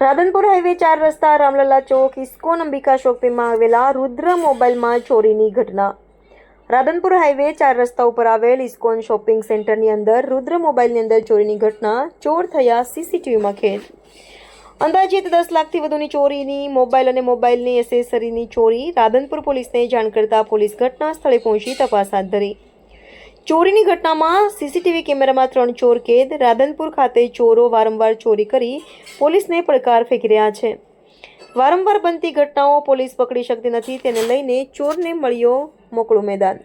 Radhanpur highway ચાર રસ્તા, રામલલા ચોક ISKCON Ambika શોપિંગમાં આવેલા રુદ્ર મોબાઈલમાં ચોરીની ઘટના. રાધનપુર હાઈવે ચાર રસ્તા ઉપર આવેલ ઇસ્કોન શોપિંગ સેન્ટરની અંદર રુદ્ર મોબાઈલની અંદર ચોરીની ઘટના, ચોર થયા સીસીટીવીમાં ખેદ અંદાજિત દસ લાખથી વધુની ચોરીની મોબાઈલ અને મોબાઈલની એસેસરીની ચોરી રાધનપુર પોલીસને જાણ કરતા પોલીસ ઘટના સ્થળે પહોંચી તપાસ હાથ ધરી. ચોરીની ઘટનામાં સીસીટીવી કેમેરામાં ત્રણ ચોર કેદ. રાધનપુર ખાતે ચોરો વારંવાર ચોરી કરી પોલીસને પડકાર ફેંકી રહ્યા છે. વારંવાર બનતી ઘટનાઓ પોલીસ પકડી શકતી નથી. તેને લઈને ચોરને મળ્યો મોકળું મેદાન.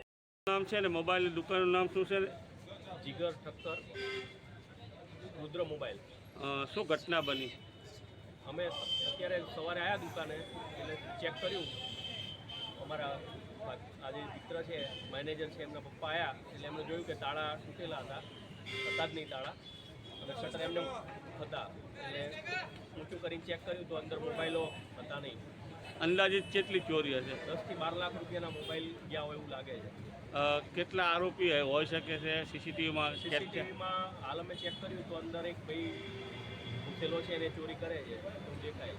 નામ છે ને મોબાઈલ દુકાનનું નામ શું છે? જીગર ઠક્કર. રુદ્ર મોબાઈલ. શું ઘટના બની? અમે અત્યારે સવારે આવ્યા દુકાને એટલે ચેક કર્યું. અમારા આજે મિત્ર છે મેનેજર છે એમના પપ્પા આવ્યા એટલે એમણે જોયું કે તાળા તૂટેલા હતા હતા જ નહીં તાળા અને શટર એમને હતા એટલે ઊંચું કરીને ચેક કર્યું તો અંદર મોબાઈલો હતા નહીં. અંદાજિત કેટલી ચોરી હશે? દસથી બાર લાખ રૂપિયાના મોબાઈલ ગયા હોય એવું લાગે છે. કેટલા આરોપી હોઈ શકે છે? સીસીટીવીમાં સીસીટીવીમાં હાલ અમે ચેક કર્યું તો અંદર એક ભાઈ ઘૂસેલો છે એને ચોરી કરે છે દેખાય